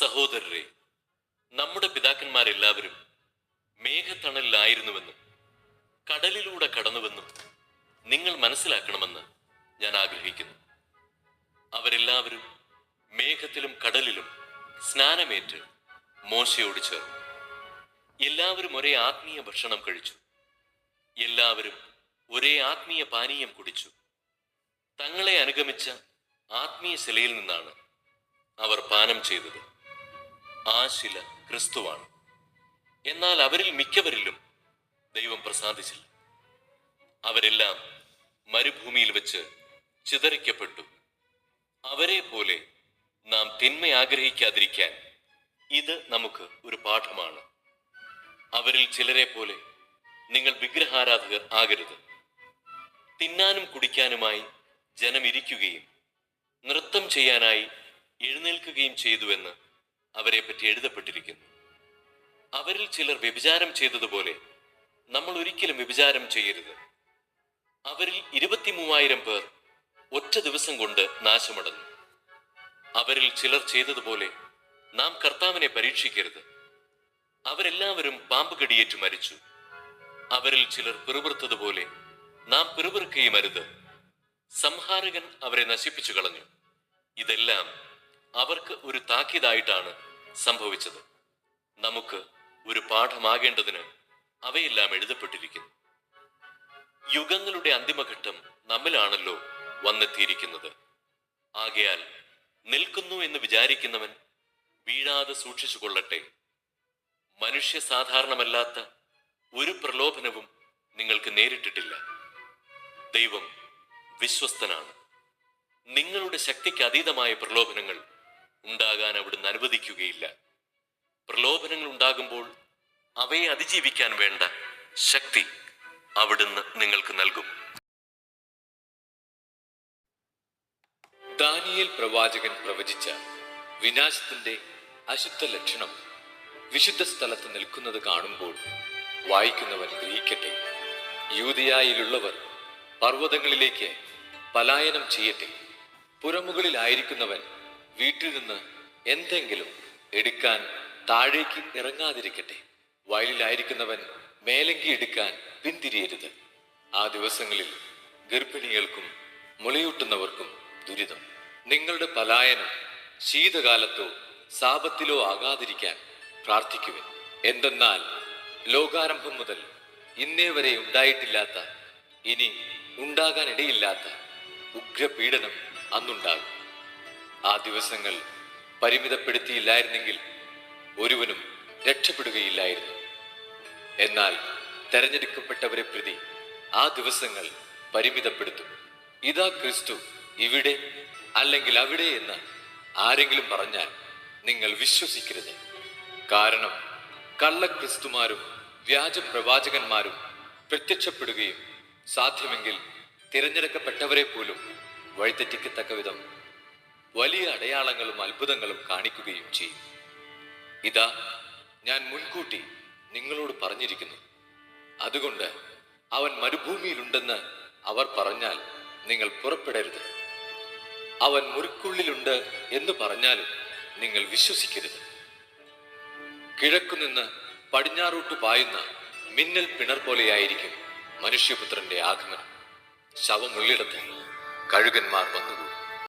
സഹോദരരെ നമ്മുടെ പിതാക്കന്മാരെല്ലാവരും മേഘത്തണലിലായിരുന്നുവെന്നും കടലിലൂടെ കടന്നുവെന്നും നിങ്ങൾ മനസ്സിലാക്കണമെന്ന് ഞാൻ ആഗ്രഹിക്കുന്നു. അവരെല്ലാവരും മേഘത്തിലും കടലിലും സ്നാനമേറ്റ് മോശയോട് ചേർന്നു. എല്ലാവരും ഒരേ ആത്മീയ ഭക്ഷണം കഴിച്ചു. എല്ലാവരും ഒരേ ആത്മീയ പാനീയം കുടിച്ചു. തങ്ങളെ അനുഗമിച്ച ആത്മീയ ശിലയിൽ നിന്നാണ് അവർ പാനം ചെയ്തത്. ആ ശില ക്രിസ്തുവാണ്. എന്നാൽ അവരിൽ മിക്കവരിലും ദൈവം പ്രസാദിച്ചില്ല. അവരെല്ലാം മരുഭൂമിയിൽ വെച്ച് ചിതറിക്കപ്പെട്ടു. അവരെ പോലെ നാം തിന്മ ആഗ്രഹിക്കാതിരിക്കാൻ ഇത് നമുക്ക് ഒരു പാഠമാണ്. അവരിൽ ചിലരെ പോലെ നിങ്ങൾ വിഗ്രഹാരാധകർ ആകരുത്. തിന്നാനും കുടിക്കാനുമായി ജനം ഇരിക്കുകയും നൃത്തം ചെയ്യാനായി എഴുന്നേൽക്കുകയും ചെയ്തുവെന്ന് അവരെ പറ്റി എഴുതപ്പെട്ടിരിക്കുന്നു. അവരിൽ ചിലർ വ്യഭിചാരം ചെയ്തതുപോലെ നമ്മൾ ഒരിക്കലും വ്യഭിചാരം ചെയ്യരുത്. അവരിൽ ഇരുപത്തി മൂവായിരം പേർ ഒറ്റ ദിവസം കൊണ്ട് നാശമടഞ്ഞു. അവരിൽ ചിലർ ചെയ്തതുപോലെ നാം കർത്താവിനെ പരീക്ഷിക്കരുത്. അവരെല്ലാവരും പാമ്പ് കടിയേറ്റ് മരിച്ചു. അവരിൽ ചിലർ പിറുപിറുത്തതുപോലെ നാം പിറുപിറുക്കുകയും അരുത്. സംഹാരകൻ അവരെ നശിപ്പിച്ചു കളഞ്ഞു. ഇതെല്ലാം അവർക്ക് ഒരു താക്കീതായിട്ടാണ് സംഭവിച്ചത്. നമുക്ക് ഒരു പാഠമാകേണ്ടതിന് അവയെല്ലാം എഴുതപ്പെട്ടിരിക്കുന്നു. യുഗങ്ങളുടെ അന്തിമഘട്ടം നമ്മിലാണല്ലോ വന്നെത്തിയിരിക്കുന്നത്. ആകയാൽ നിൽക്കുന്നു എന്ന് വിചാരിക്കുന്നവൻ വീഴാതെ സൂക്ഷിച്ചു കൊള്ളട്ടെ. മനുഷ്യ സാധാരണമല്ലാത്ത ഒരു പ്രലോഭനവും നിങ്ങൾക്ക് നേരിട്ടിട്ടില്ല. ദൈവം വിശ്വസ്തനാണ്. നിങ്ങളുടെ ശക്തിക്ക് അതീതമായ പ്രലോഭനങ്ങൾ ഉണ്ടാകാൻ അവിടുന്ന് അനുവദിക്കുകയില്ല. പ്രലോഭനങ്ങൾ ഉണ്ടാകുമ്പോൾ അവയെ അതിജീവിക്കാൻ വേണ്ട ശക്തി അവിടുന്ന് നിങ്ങൾക്ക് നൽകും. ദാനിയൽ പ്രവാചകൻ പ്രവചിച്ച വിനാശത്തിന്റെ അശുദ്ധ ലക്ഷണം വിശുദ്ധ സ്ഥലത്ത് നിൽക്കുന്നത് കാണുമ്പോൾ വായിക്കുന്നവർ ഗ്രഹിക്കട്ടെ. യൂതിയായിലുള്ളവർ പർവതങ്ങളിലേക്ക് പലായനം ചെയ്യട്ടെ. പുറമുകളിലായിരിക്കുന്നവൻ വീട്ടിൽ നിന്ന് എന്തെങ്കിലും എടുക്കാൻ താഴേക്ക് ഇറങ്ങാതിരിക്കട്ടെ. വയലിലായിരിക്കുന്നവൻ മേലങ്കി എടുക്കാൻ പിന്തിരിയരുത്. ആ ദിവസങ്ങളിൽ ഗർഭിണികൾക്കും മുലയൂട്ടുന്നവർക്കും ദുരിതം. നിങ്ങളുടെ പലായനം ശീതകാലത്തോ സാപത്തിലോ ആകാതിരിക്കാൻ പ്രാർത്ഥിക്കുവിൻ. എന്തെന്നാൽ ലോകാരംഭം മുതൽ ഇന്നേ വരെ ഉണ്ടായിട്ടില്ലാത്ത ഇനി ഉണ്ടാകാനിടയില്ലാത്ത ഉഗ്രപീഡനം അന്നുണ്ടാകും. ആ ദിവസങ്ങൾ പരിമിതപ്പെടുത്തിയില്ലായിരുന്നെങ്കിൽ ഒരുവനും രക്ഷപ്പെടുകയില്ലായിരുന്നു. എന്നാൽ തെരഞ്ഞെടുക്കപ്പെട്ടവരെ പ്രതി ആ ദിവസങ്ങൾ പരിമിതപ്പെടുത്തും. ഇതാ ക്രിസ്തു ഇവിടെ അല്ലെങ്കിൽ അവിടെ എന്ന് ആരെങ്കിലും പറഞ്ഞാൽ നിങ്ങൾ വിശ്വസിക്കരുത്. കാരണം കള്ളക്രിസ്തുമാരും വ്യാജ പ്രവാചകന്മാരും പ്രത്യക്ഷപ്പെടുകയും സാധ്യമെങ്കിൽ തിരഞ്ഞെടുക്കപ്പെട്ടവരെ പോലും വഴിതെറ്റിക്കത്തക്ക വിധം വലിയ അടയാളങ്ങളും അത്ഭുതങ്ങളും കാണിക്കുകയും ചെയ്യും. ഇതാ ഞാൻ മുൻകൂട്ടി നിങ്ങളോട് പറഞ്ഞിരിക്കുന്നു. അതുകൊണ്ട് അവൻ മരുഭൂമിയിലുണ്ടെന്ന് അവർ പറഞ്ഞാൽ നിങ്ങൾ പുറപ്പെടരുത്. അവൻ മുറിക്കുള്ളിലുണ്ട് എന്ന് പറഞ്ഞാലും നിങ്ങൾ വിശ്വസിക്കരുത്. കിഴക്കുനിന്ന് പടിഞ്ഞാറോട്ട് പായുന്ന മിന്നൽ പിണർ പോലെയായിരിക്കും മനുഷ്യപുത്രന്റെ ആഗമനം. ശവമുള്ളിടത്ത് കഴുകന്മാർ വന്നുകൂടും.